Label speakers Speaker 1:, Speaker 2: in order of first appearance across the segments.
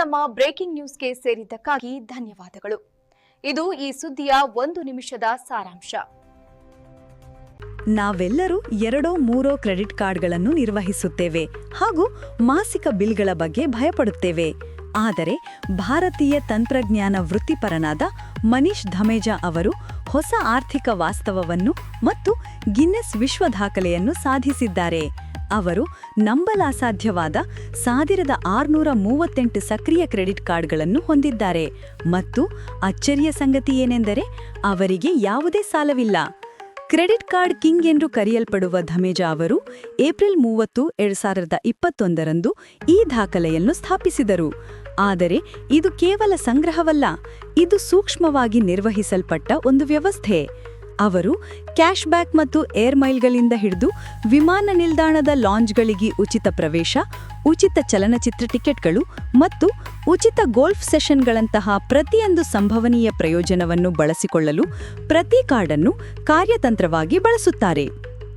Speaker 1: ನಮ್ಮ ಬ್ರೇಕಿಂಗ್ ನ್ಯೂಸ್ಗೆ ಸೇರಿದ್ದಕ್ಕಾಗಿ ಧನ್ಯವಾದಗಳು. ಇದು ಈ ಸುದ್ದಿಯ ಒಂದು ನಿಮಿಷದ ಸಾರಾಂಶ.
Speaker 2: ನಾವೆಲ್ಲರೂ ಎರಡೋ ಮೂರೋ ಕ್ರೆಡಿಟ್ ಕಾರ್ಡ್ಗಳನ್ನು ನಿರ್ವಹಿಸುತ್ತೇವೆ ಹಾಗೂ ಮಾಸಿಕ ಬಿಲ್ಗಳ ಬಗ್ಗೆ ಭಯಪಡುತ್ತೇವೆ. ಆದರೆ ಭಾರತೀಯ ತಂತ್ರಜ್ಞಾನ ವೃತ್ತಿಪರನಾದ ಮನೀಶ್ ಧಮೇಜಾ ಅವರು ಹೊಸ ಆರ್ಥಿಕ ವಾಸ್ತವವನ್ನು ಮತ್ತು ಗಿನ್ನೆಸ್ ವಿಶ್ವ ದಾಖಲೆಯನ್ನು ಸಾಧಿಸಿದ್ದಾರೆ. ಅವರು ನಂಬಲಾಸಾಧ್ಯವಾದ ಸಾವಿರದ ಆರುನೂರ ಮೂವತ್ತೆಂಟು ಸಕ್ರಿಯ ಕ್ರೆಡಿಟ್ ಕಾರ್ಡ್ಗಳನ್ನು ಹೊಂದಿದ್ದಾರೆ. ಮತ್ತು ಅಚ್ಚರಿಯ ಸಂಗತಿ ಏನೆಂದರೆ ಅವರಿಗೆ ಯಾವುದೇ ಸಾಲವಿಲ್ಲ. ಕ್ರೆಡಿಟ್ ಕಾರ್ಡ್ ಕಿಂಗ್ ಎಂದು ಕರೆಯಲ್ಪಡುವ ಧಮೇಜಾ ಅವರು ಏಪ್ರಿಲ್ ಮೂವತ್ತು, ಎರಡು ಸಾವಿರದ ಇಪ್ಪತ್ತೊಂದರಂದು ಈ ದಾಖಲೆಯನ್ನು ಸ್ಥಾಪಿಸಿದರು. ಆದರೆ ಇದು ಕೇವಲ ಸಂಗ್ರಹವಲ್ಲ, ಇದು ಸೂಕ್ಷ್ಮವಾಗಿ ನಿರ್ವಹಿಸಲ್ಪಟ್ಟ ಒಂದು ವ್ಯವಸ್ಥೆ. ಅವರು ಕ್ಯಾಶ್ ಬ್ಯಾಕ್ ಮತ್ತು ಏರ್ ಮೈಲ್ಗಳಿಂದ ಹಿಡಿದು ವಿಮಾನ ನಿಲ್ದಾಣದ ಲಾಂಜ್ಗಳಿಗೆ ಉಚಿತ ಪ್ರವೇಶ, ಉಚಿತ ಚಲನಚಿತ್ರ ಟಿಕೆಟ್ಗಳು ಮತ್ತು ಉಚಿತ ಗೋಲ್ಫ್ ಸೆಷನ್ಗಳಂತಹ ಪ್ರತಿಯೊಂದು ಸಂಭವನೀಯ ಪ್ರಯೋಜನವನ್ನು ಬಳಸಿಕೊಳ್ಳಲು ಪ್ರತಿ ಕಾರ್ಡನ್ನು ಕಾರ್ಯತಂತ್ರವಾಗಿ ಬಳಸುತ್ತಾರೆ.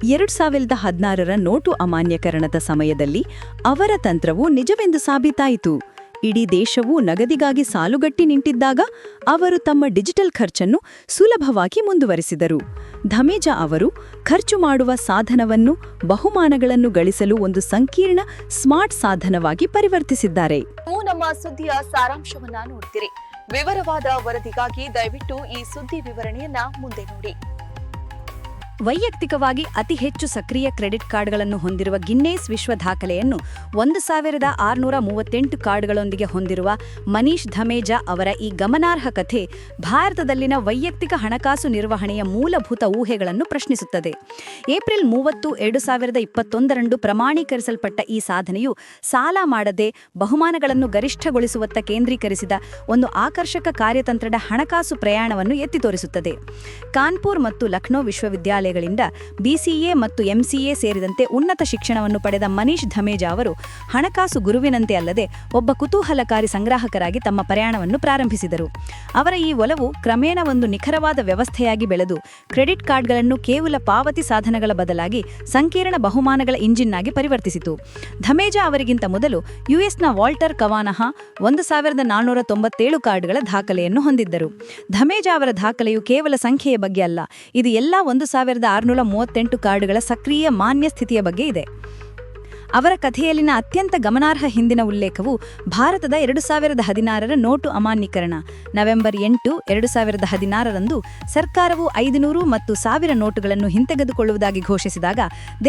Speaker 2: ಎರಡು ಸಾವಿರದ ಹದಿನಾರರ ನೋಟು ಅಮಾನ್ಯಕರಣದ ಸಮಯದಲ್ಲಿ ಅವರ ತಂತ್ರವು ನಿಜವೆಂದು ಸಾಬೀತಾಯಿತು. ಇಡೀ ದೇಶವು ನಗದಿಗಾಗಿ ಸಾಲುಗಟ್ಟಿ ನಿಂತಿದ್ದಾಗ ಅವರು ತಮ್ಮ ಡಿಜಿಟಲ್ ಖರ್ಚನ್ನು ಸುಲಭವಾಗಿ ಮುಂದುವರಿಸಿದರು. ಧಮೇಜಾ ಅವರು ಖರ್ಚು ಮಾಡುವ ಸಾಧನವನ್ನು ಬಹುಮಾನಗಳನ್ನು ಗಳಿಸಲು ಒಂದು ಸಂಕೀರ್ಣ ಸ್ಮಾರ್ಟ್ ಸಾಧನವಾಗಿ ಪರಿವರ್ತಿಸಿದ್ದಾರೆ.
Speaker 1: ನಮ್ಮ ಸುದ್ದಿಯ ಸಾರಾಂಶವನ್ನ ನೋಡ್ತೀರಿ. ವಿವರವಾದ ವರದಿಗಾಗಿ ದಯವಿಟ್ಟು ಈ ಸುದ್ದಿ ವಿವರಣೆಯನ್ನ ಮುಂದೆ ನೋಡಿ.
Speaker 3: ವೈಯಕ್ತಿಕವಾಗಿ ಅತಿ ಹೆಚ್ಚು ಸಕ್ರಿಯ ಕ್ರೆಡಿಟ್ ಕಾರ್ಡ್ಗಳನ್ನು ಹೊಂದಿರುವ ಗಿನ್ನೇಸ್ ವಿಶ್ವ ದಾಖಲೆಯನ್ನು ಒಂದು ಸಾವಿರದ ಆರುನೂರ ಮೂವತ್ತೆಂಟು ಕಾರ್ಡ್ಗಳೊಂದಿಗೆ ಹೊಂದಿರುವ ಮನೀಶ್ ಧಮೇಜಾ ಅವರ ಈ ಗಮನಾರ್ಹ ಕಥೆ ಭಾರತದಲ್ಲಿನ ವೈಯಕ್ತಿಕ ಹಣಕಾಸು ನಿರ್ವಹಣೆಯ ಮೂಲಭೂತ ಊಹೆಗಳನ್ನು ಪ್ರಶ್ನಿಸುತ್ತದೆ. ಏಪ್ರಿಲ್ ಮೂವತ್ತು, ಎರಡು ಸಾವಿರದ ಇಪ್ಪತ್ತೊಂದರಂದು ಪ್ರಮಾಣೀಕರಿಸಲ್ಪಟ್ಟ ಈ ಸಾಧನೆಯು ಸಾಲ ಮಾಡದೆ ಬಹುಮಾನಗಳನ್ನು ಗರಿಷ್ಠಗೊಳಿಸುವತ್ತ ಕೇಂದ್ರೀಕರಿಸಿದ ಒಂದು ಆಕರ್ಷಕ ಕಾರ್ಯತಂತ್ರದ ಹಣಕಾಸು ಪ್ರಯಾಣವನ್ನು ಎತ್ತಿ ತೋರಿಸುತ್ತದೆ ಕಾನ್ಪುರ್ ಮತ್ತು ಲಕ್ನೋ ವಿಶ್ವವಿದ್ಯಾಲಯಗಳಿಂದ ಬಿಸಿಎ ಮತ್ತು ಎಂಸಿಎ ಸೇರಿದಂತೆ ಉನ್ನತ ಶಿಕ್ಷಣವನ್ನು ಪಡೆದ ಮನೀಶ್ ಧಮೇಜಾ ಅವರು ಹಣಕಾಸು ಗುರುವಿನಂತೆ ಅಲ್ಲದೆ ಒಬ್ಬ ಕುತೂಹಲಕಾರಿ ಸಂಗ್ರಾಹಕರಾಗಿ ತಮ್ಮ ಪ್ರಯಾಣವನ್ನು ಪ್ರಾರಂಭಿಸಿದರು. ಅವರ ಈ ಒಲವು ಕ್ರಮೇಣ ಒಂದು ನಿಖರವಾದ ವ್ಯವಸ್ಥೆಯಾಗಿ ಬೆಳೆದು ಕ್ರೆಡಿಟ್ ಕಾರ್ಡ್ಗಳನ್ನು ಕೇವಲ ಪಾವತಿ ಸಾಧನಗಳ ಬದಲಾಗಿ ಸಂಕೀರ್ಣ ಬಹುಮಾನಗಳ ಇಂಜಿನ್ ಆಗಿ ಪರಿವರ್ತಿಸಿತು. ಧಮೇಜಾ ಅವರಿಗಿಂತ ಮೊದಲು ಯುಎಸ್ನ ವಾಲ್ಟರ್ ಕವಾನಹ ಒಂದು ಸಾವಿರದ ನಾನ್ನೂರ ತೊಂಬತ್ತೇಳು ಕಾರ್ಡ್ಗಳ ದಾಖಲೆಯನ್ನು ಹೊಂದಿದ್ದರು. ಧಮೇಜಾ ಅವರ ದಾಖಲೆಯು ಕೇವಲ ಸಂಖ್ಯೆಯ ಬಗ್ಗೆ ಅಲ್ಲ, ಇದು ಎಲ್ಲಾ ಒಂದು ಸಾವಿರದ ಆರುನೂರ ಮೂವತ್ತೆಂಟು ಕಾರ್ಡ್ಗಳ ಸಕ್ರಿಯ ಮಾನ್ಯ ಸ್ಥಿತಿಯ ಬಗ್ಗೆ ಇದೆ. ಅವರ ಕಥೆಯಲ್ಲಿನ ಅತ್ಯಂತ ಗಮನಾರ್ಹ ಹಿಂದಿನ ಉಲ್ಲೇಖವು ಭಾರತದ ಎರಡು ಸಾವಿರದ ಹದಿನಾರರ ನೋಟು ಅಮಾನ್ಯೀಕರಣ. ನವೆಂಬರ್ ಎಂಟು, ಎರಡು ಸಾವಿರದ ಹದಿನಾರರಂದು ಸರ್ಕಾರವು ಐದುನೂರು ಮತ್ತು ಸಾವಿರ ನೋಟುಗಳನ್ನು ಹಿಂತೆಗೆದುಕೊಳ್ಳುವುದಾಗಿ ಘೋಷಿಸಿದಾಗ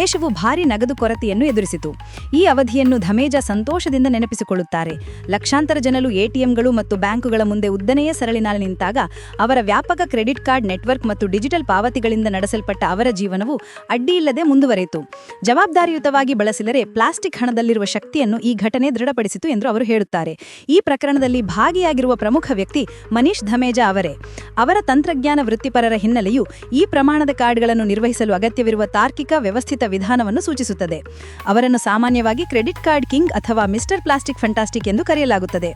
Speaker 3: ದೇಶವು ಭಾರೀ ನಗದು ಕೊರತೆಯನ್ನು ಎದುರಿಸಿತು. ಈ ಅವಧಿಯನ್ನು ಧಮೇಜ ಸಂತೋಷದಿಂದ ನೆನಪಿಸಿಕೊಳ್ಳುತ್ತಾರೆ. ಲಕ್ಷಾಂತರ ಜನರು ಎಟಿಎಂಗಳು ಮತ್ತು ಬ್ಯಾಂಕುಗಳ ಮುಂದೆ ಉದ್ದನೆಯ ಸರಳಿನಲ್ಲಿ ನಿಂತಾಗ ಅವರ ವ್ಯಾಪಕ ಕ್ರೆಡಿಟ್ ಕಾರ್ಡ್ ನೆಟ್ವರ್ಕ್ ಮತ್ತು ಡಿಜಿಟಲ್ ಪಾವತಿಗಳಿಂದ ನಡೆಸಲ್ಪಟ್ಟ ಅವರ ಜೀವನವು ಅಡ್ಡಿಯಿಲ್ಲದೆ ಮುಂದುವರೆಯಿತು. ಜವಾಬ್ದಾರಿಯುತವಾಗಿ ಬಳಸಿದರೆ ಪ್ಲಾಸ್ಟಿಕ್ ಹಣದಲ್ಲಿರುವ ಶಕ್ತಿಯನ್ನು ಈ ಘಟನೆ ದೃಢಪಡಿಸಿತು ಎಂದು ಅವರು ಹೇಳುತ್ತಾರೆ. ಈ ಪ್ರಕರಣದಲ್ಲಿ ಭಾಗಿಯಾಗಿರುವ ಪ್ರಮುಖ ವ್ಯಕ್ತಿ ಮನೀಶ್ ಧಮೇಜಾ ಅವರೇ. ಅವರ ತಂತ್ರಜ್ಞಾನ ವೃತ್ತಿಪರರ ಹಿನ್ನೆಲೆಯು ಈ ಪ್ರಮಾಣದ ಕಾರ್ಡ್ಗಳನ್ನು ನಿರ್ವಹಿಸಲು ಅಗತ್ಯವಿರುವ ತಾರ್ಕಿಕ ವ್ಯವಸ್ಥಿತ ವಿಧಾನವನ್ನು ಸೂಚಿಸುತ್ತದೆ. ಅವರನ್ನು ಸಾಮಾನ್ಯವಾಗಿ ಕ್ರೆಡಿಟ್ ಕಾರ್ಡ್ ಕಿಂಗ್ ಅಥವಾ ಮಿಸ್ಟರ್ ಪ್ಲಾಸ್ಟಿಕ್ ಫಂಟಾಸ್ಟಿಕ್ ಎಂದು ಕರೆಯಲಾಗುತ್ತದೆ.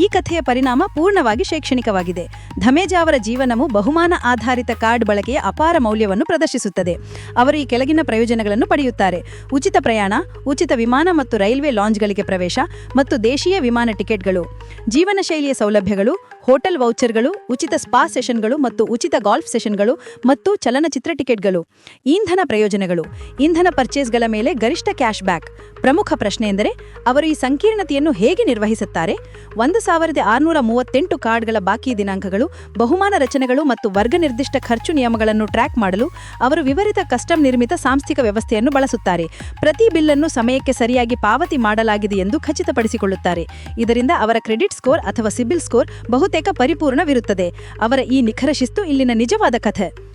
Speaker 3: ಈ ಕಥೆಯ ಪರಿಣಾಮ ಪೂರ್ಣವಾಗಿ ಶೈಕ್ಷಣಿಕವಾಗಿದೆ. ಧಮೇಜಾ ಅವರ ಜೀವನವು ಬಹುಮಾನ ಆಧಾರಿತ ಕಾರ್ಡ್ ಬಳಕೆಯ ಅಪಾರ ಮೌಲ್ಯವನ್ನು ಪ್ರದರ್ಶಿಸುತ್ತದೆ. ಅವರು ಈ ಕೆಳಗಿನ ಪ್ರಯೋಜನಗಳನ್ನು ಪಡೆಯುತ್ತಾರೆ. ಉಚಿತ ಪ್ರಯಾಣ, ಉಚಿತ ವಿಮಾನ ಮತ್ತು ರೈಲ್ವೆ ಲಾಂಜ್ಗಳಿಗೆ ಪ್ರವೇಶ ಮತ್ತು ದೇಶೀಯ ವಿಮಾನ ಟಿಕೆಟ್ಗಳು ಜೀವನ ಶೈಲಿಯ ಸೌಲಭ್ಯಗಳು ಹೋಟೆಲ್ ವೌಚರ್ಗಳು, ಉಚಿತ ಸ್ಪಾ ಸೆಷನ್ಗಳು ಮತ್ತು ಉಚಿತ ಗಾಲ್ಫ್ ಸೆಷನ್ಗಳು ಮತ್ತು ಚಲನಚಿತ್ರ ಟಿಕೆಟ್ಗಳು. ಇಂಧನ ಪ್ರಯೋಜನಗಳು. ಇಂಧನ ಪರ್ಚೇಸ್ಗಳ ಮೇಲೆ ಗರಿಷ್ಠ ಕ್ಯಾಶ್ ಬ್ಯಾಕ್ ಪ್ರಮುಖ ಪ್ರಶ್ನೆ ಎಂದರೆ, ಅವರು ಈ ಸಂಕೀರ್ಣತೆಯನ್ನು ಹೇಗೆ ನಿರ್ವಹಿಸುತ್ತಾರೆ? ಒಂದು ಸಾವಿರದ ಆರುನೂರ ಮೂವತ್ತೆಂಟು ಕಾರ್ಡ್ಗಳ ಬಾಕಿ ದಿನಾಂಕಗಳು, ಬಹುಮಾನ ರಚನೆಗಳು ಮತ್ತು ವರ್ಗ ನಿರ್ದಿಷ್ಟ ಖರ್ಚು ನಿಯಮಗಳನ್ನು ಟ್ರ್ಯಾಕ್ ಮಾಡಲು ಅವರು ವಿವರಿತ ಕಸ್ಟಮ್ ನಿರ್ಮಿತ ಸಾಂಸ್ಥಿಕ ವ್ಯವಸ್ಥೆಯನ್ನು ಬಳಸುತ್ತಾರೆ. ಪ್ರತಿ ಬಿಲ್ಲನ್ನು ಸಮಯಕ್ಕೆ ಸರಿಯಾಗಿ ಪಾವತಿ ಮಾಡಲಾಗಿದೆ ಎಂದು ಖಚಿತಪಡಿಸಿಕೊಳ್ಳುತ್ತಾರೆ. ಇದರಿಂದ ಅವರ ಕ್ರೆಡಿಟ್ ಸ್ಕೋರ್ ಅಥವಾ ಸಿಬಿಲ್ ಸ್ಕೋರ್ ಬಹುತೇಕ ಪರಿಪೂರ್ಣವಿರುತ್ತದೆ. ಅವರ ಈ ನಿಖರ ಶಿಸ್ತು ಇಲ್ಲಿನ ನಿಜವಾದ ಕಥೆ.